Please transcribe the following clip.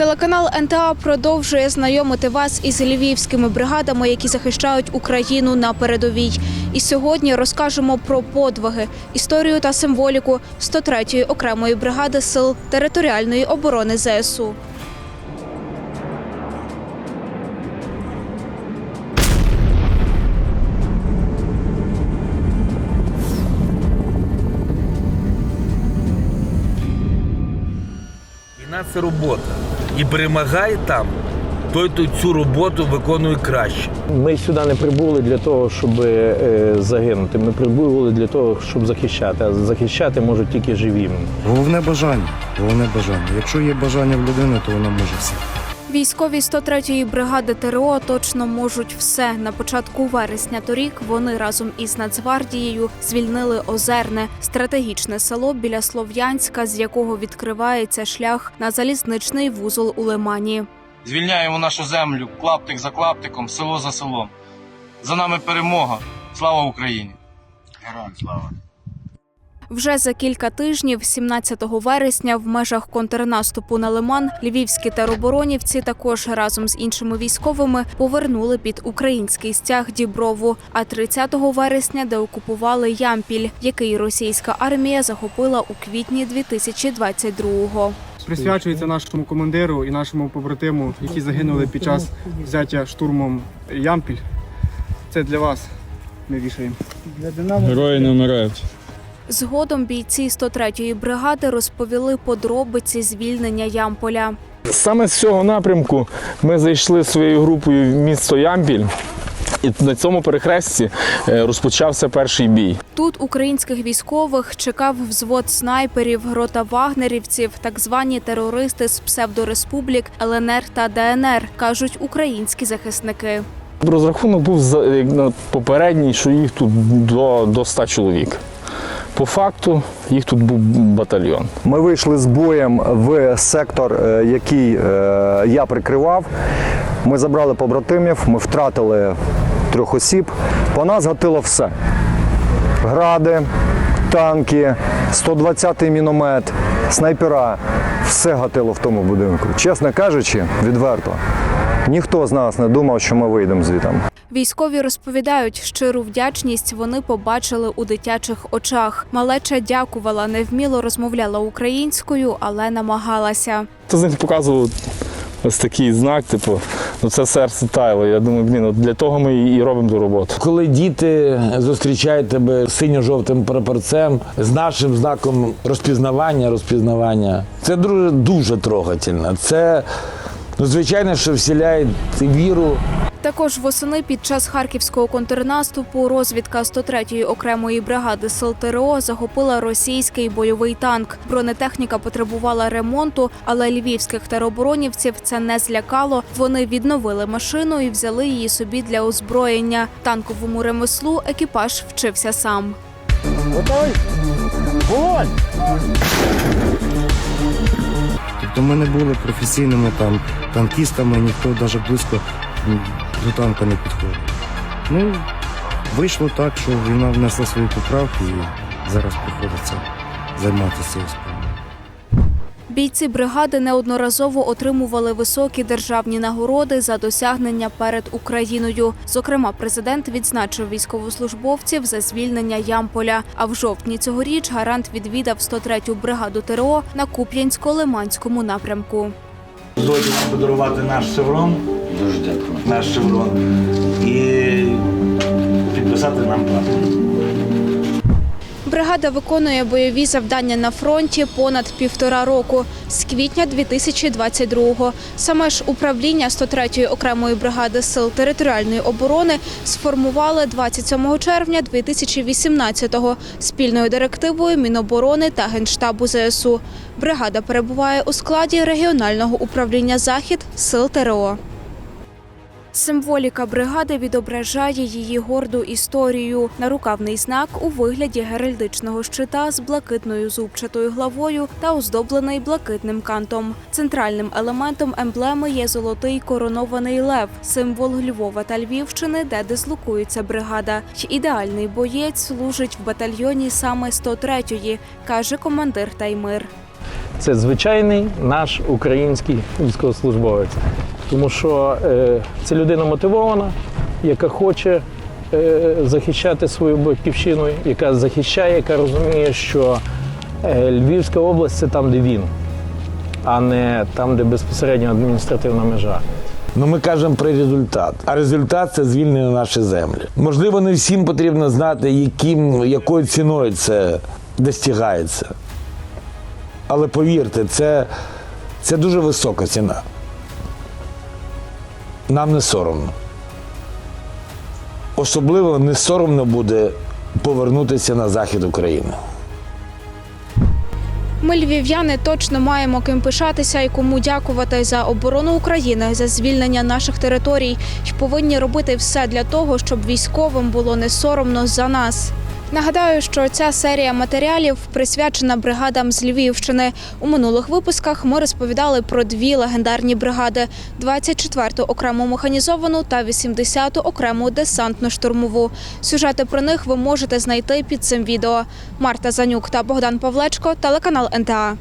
Телеканал НТА продовжує знайомити вас із львівськими бригадами, які захищають Україну на передовій. І сьогодні розкажемо про подвиги, історію та символіку 103-ї окремої бригади сил територіальної оборони ЗСУ. Війна це робота. І перемагає там, той, цю роботу виконує краще. Ми сюди не прибули для того, щоб е, загинути. Ми прибули для того, щоб захищати. А захищати можуть тільки живі. Головне бажання. Головне бажання. Якщо є бажання в людини, то вона може все. Військові 103-ї бригади ТРО точно можуть все. На початку вересня торік вони разом із Нацгвардією звільнили Озерне, стратегічне село біля Слов'янська, з якого відкривається шлях на залізничний вузол у Лимані. Звільняємо нашу землю клаптик за клаптиком, село за селом. За нами перемога. Слава Україні! Героям слава! Вже за кілька тижнів, 17 вересня, в межах контрнаступу на Лиман, львівські тероборонівці також разом з іншими військовими повернули під український стяг Діброву. А 30 вересня деокупували Ямпіль, який російська армія захопила у квітні 2022-го. присвячується нашому командиру і нашому побратиму, які загинули під час взяття штурмом Ямпіль. Це для вас. Ми вішаємо. Герої не вмирають. Згодом бійці 103-ї бригади розповіли подробиці звільнення Ямполя. Саме з цього напрямку ми зайшли своєю групою в місто Ямпіль. І на цьому перехресті е, розпочався перший бій. Тут українських військових чекав взвод снайперів, рота вагнерівців, так звані терористи з псевдореспублік ЛНР та ДНР, кажуть українські захисники. Розрахунок був попередній, що їх тут до, до 100 чоловік. По факту їх тут був батальйон. Ми вийшли з боєм в сектор, е, який е, я прикривав. Ми забрали побратимів, ми втратили трьох осіб. По нас гатило все: гради, танки, 120-й міномет, снайпера. Все гатило в тому будинку. Чесно кажучи, відверто. Ніхто з нас не думав, що ми вийдемо звідти. Військові розповідають, щиру вдячність вони побачили у дитячих очах. Малеча дякувала, невміло розмовляла українською, але намагалася. То з них показував ось такий знак, типу, ну це серце тайло. Я думаю, блін, от для того ми і робимо ту роботу. Коли діти зустрічають тебе синьо-жовтим прапорцем з нашим знаком розпізнавання, розпізнавання, це дуже, дуже трогательно. Це ну, звичайно, що вселяє віру. Також восени під час харківського контрнаступу розвідка 103-ї окремої бригади сил ТРО захопила російський бойовий танк. Бронетехніка потребувала ремонту, але львівських тероборонівців це не злякало. Вони відновили машину і взяли її собі для озброєння. Танковому ремеслу екіпаж вчився сам. Тобто ми не були професійними там танкістами, ніхто навіть близько до танка не підходив. Ну, вийшло так, що війна внесла свої поправки і зараз приходиться займатися. Бійці бригади неодноразово отримували високі державні нагороди за досягнення перед Україною. Зокрема, президент відзначив військовослужбовців за звільнення Ямполя. А в жовтні цьогоріч гарант відвідав 103-ю бригаду ТРО на Куп'янсько-Лиманському напрямку. Дозвольте подарувати наш шеврон. Дуже дякую. Наш шеврон. І підписати нам прапор. Бригада виконує бойові завдання на фронті понад півтора року з квітня 2022-го. Саме ж управління 103-ї окремої бригади сил територіальної оборони сформували 27 червня 2018-го спільною директивою Міноборони та Генштабу ЗСУ. Бригада перебуває у складі регіонального управління Захід сил ТРО. Символіка бригади відображає її горду історію. Нарукавний знак у вигляді геральдичного щита з блакитною зубчатою главою та оздоблений блакитним кантом. Центральним елементом емблеми є золотий коронований лев, символ Львова та Львівщини, де дислокується бригада. Ідеальний боєць служить в батальйоні саме 103-ї, каже командир Таймир. це звичайний наш український військовослужбовець. Тому що е, це людина мотивована, яка хоче е, захищати свою батьківщину, яка захищає, яка розуміє, що е, Львівська область це там, де він, а не там, де безпосередньо адміністративна межа. Ну, ми кажемо про результат. А результат це звільнення нашої землі. Можливо, не всім потрібно знати, яким, якою ціною це достигається. Але повірте, це, це дуже висока ціна. Нам не соромно. Особливо не соромно буде повернутися на захід України. Ми, львів'яни, точно маємо ким пишатися і кому дякувати за оборону України, за звільнення наших територій. І повинні робити все для того, щоб військовим було не соромно за нас. Нагадаю, що ця серія матеріалів присвячена бригадам з Львівщини. У минулих випусках ми розповідали про дві легендарні бригади: 24-ту окрему механізовану та 80-ту окрему десантно-штурмову. Сюжети про них ви можете знайти під цим відео. Марта Занюк та Богдан Павлечко, телеканал НТА.